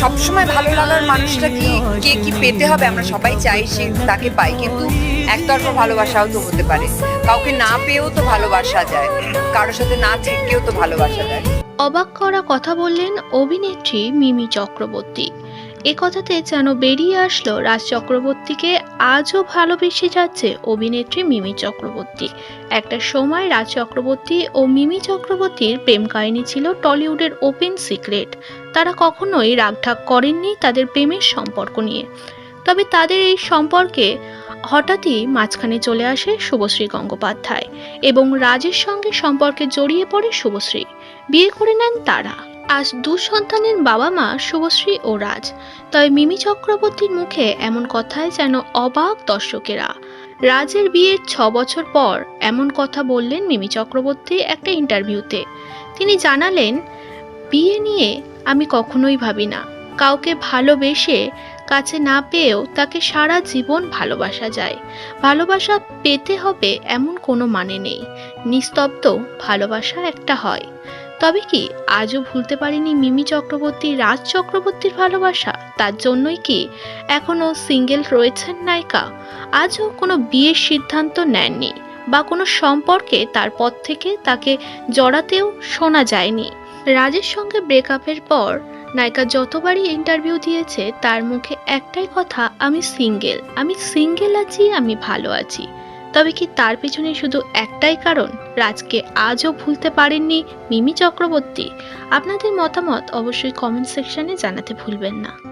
সবসময় ভালো লাগার মানুষটা কি, কে কি পেতে হবে আমরা সবাই চাই, সে তাকে পাই। কিন্তু একতরফা ভালোবাসাও তো হতে পারে। কাউকে না পেয়েও তো ভালোবাসা যায়। কারোর সাথে না থেকেও তো ভালোবাসা যায়। অবাক করা কথা বললেন অভিনেত্রী মিমি চক্রবর্তী। এ কথাতে যেন বেরিয়ে আসলো রাজ চক্রবর্তীকে আজও ভালোবেসে যাচ্ছে অভিনেত্রী মিমি চক্রবর্তী। একটা সময় রাজ চক্রবর্তী ও মিমি চক্রবর্তীর প্রেম কাহিনী ছিল টলিউডের ওপেন সিক্রেট। তারা কখনোই রাগঢাক করেননি তাদের প্রেমের সম্পর্ক নিয়ে। তবে তাদের এই সম্পর্কে হঠাৎই মাঝখানে চলে আসে শুভশ্রী গঙ্গোপাধ্যায় এবং রাজের সঙ্গে সম্পর্কে জড়িয়ে পড়ে শুভশ্রী। বিয়ে করে নেন তারা। আজ দু সন্তানের বাবা মা শুভশ্রী ও রাজ। তবে মিমি চক্রবর্তীর মুখে এমন কথায় যেন অবাক দর্শকেরা। রাজের বিয়ের ছ বছর পর এমন কথা বললেন মিমি চক্রবর্তী একটা ইন্টারভিউতে। তিনি জানালেন, বিয়ে নিয়ে আমি কখনোই ভাবি না। কাউকে ভালোবেসে কাছে না পেয়েও তাকে সারা জীবন ভালোবাসা যায়। ভালোবাসা পেতে হবে এমন কোনো মানে নেই। নিস্তব্ধ ভালোবাসা একটা হয়। তবে কি আজও ভুলতে পারিনি মিমি চক্রবর্তী, রাজ চক্রবর্তীর ভালোবাসা? তার জন্যই কি এখনও সিঙ্গেল রয়েছেন নায়িকা? আজও কোনো বিয়ের সিদ্ধান্ত নেননি বা কোনো সম্পর্কে তারপর থেকে তাকে জড়াতেও শোনা যায়নি। রাজের সঙ্গে ব্রেকআপের পর নায়িকা যতবারই ইন্টারভিউ দিয়েছে, তার মুখে একটাই কথা, আমি সিঙ্গেল আমি সিঙ্গেল আছি, আমি ভালো আছি। তবে কি তার পিছনে শুধু একটাই কারণ? রাজকে আজও ভুলতে পারেননি মিমি চক্রবর্তী। আপনাদের মতামত অবশ্যই কমেন্ট সেকশনে জানাতে ভুলবেন না।